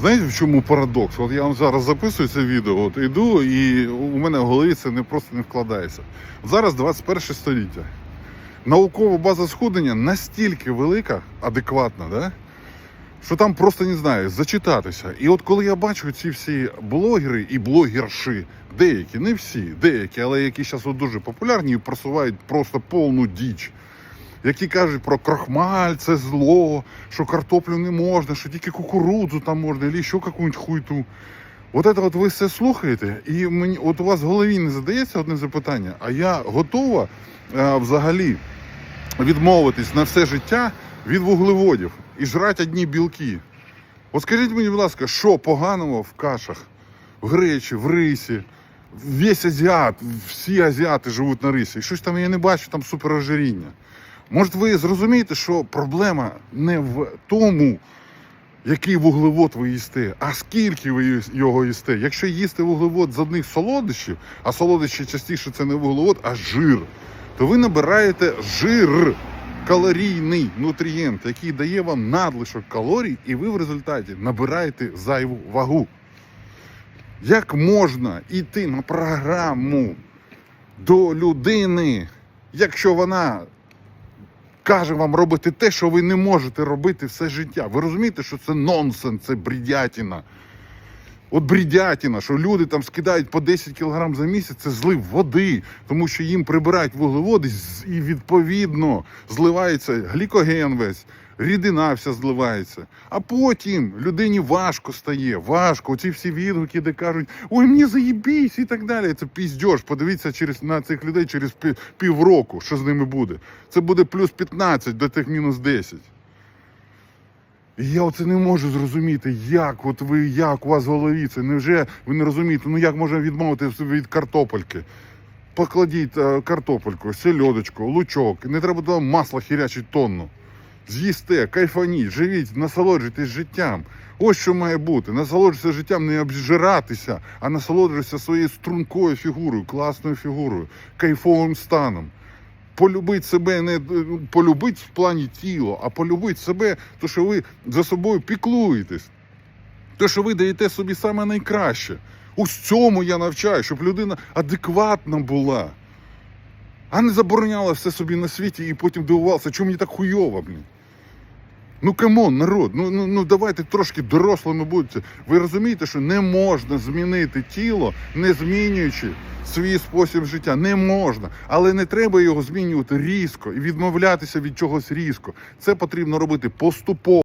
Знаєте, в чому парадокс? От я вам зараз записую це відео, от іду, і у мене в голові це не просто не вкладається. Зараз 21 століття. Наукова база сходення настільки велика, адекватна, да? що там просто не знаю, зачитатися. І от коли я бачу ці всі блогери і блогерші, деякі, не всі, деякі, але які зараз дуже популярні і просувають просто повну діч. Які кажуть про крохмаль, це зло, що картоплю не можна, що тільки кукурудзу там можна, або ще якусь хуйту. От це от ви все слухаєте, і мені от у вас в голові не задається одне запитання, а я готова е, взагалі відмовитись на все життя від вуглеводів і жрати одні білки. От скажіть мені, будь ласка, що поганого в кашах, в гречі, в рисі? Весь азіат, всі азіати живуть на рисі. І щось там я не бачу, там суперожиріння. Може, ви зрозумієте, що проблема не в тому, який вуглевод ви їсте, а скільки ви його їсте. Якщо їсти вуглевод з одних солодощів, а солодощі частіше це не вуглевод, а жир, то ви набираєте жир, калорійний нутрієнт, який дає вам надлишок калорій, і ви в результаті набираєте зайву вагу. Як можна йти на програму до людини, якщо вона каже вам робити те, що ви не можете робити все життя? Ви розумієте, що це нонсенс, це брідятіна. От брідятіна, що люди там скидають по 10 кг за місяць, це злив води, тому що їм прибирають вуглеводи і відповідно зливається глікоген весь, рідина вся зливається. А потім людині важко стає, важко. Оці всі відгуки, де кажуть, ой, мені заїбісь і так далі. Це піздьош. Подивіться через на цих людей через півроку, що з ними буде. Це буде плюс 15 до тих мінус 10. І я оце не можу зрозуміти, як от ви, як у вас в голові це. Невже ви не розумієте, ну як можна відмовити собі від картопельки? Покладіть е, картопельку, сельодочку, лучок, не треба туди масла хірячить тонну. З'їсте, кайфаніть, живіть, насолоджуйтесь життям. Ось що має бути. Насолоджуйтеся життям, не обжиратися, а насолоджуйтеся своєю стрункою фігурою, класною фігурою, кайфовим станом полюбити себе не полюбити в плані тіла, а полюбити себе, то що ви за собою піклуєтесь. То, що ви даєте собі саме найкраще. Ось цьому я навчаю, щоб людина адекватна була, а не забороняла все собі на світі і потім дивувалася, чому мені так хуйово, блін. Ну камон, народ, ну, ну, ну давайте трошки дорослими будьте. Ви розумієте, що не можна змінити тіло, не змінюючи свій спосіб життя. Не можна. Але не треба його змінювати різко і відмовлятися від чогось різко. Це потрібно робити поступово.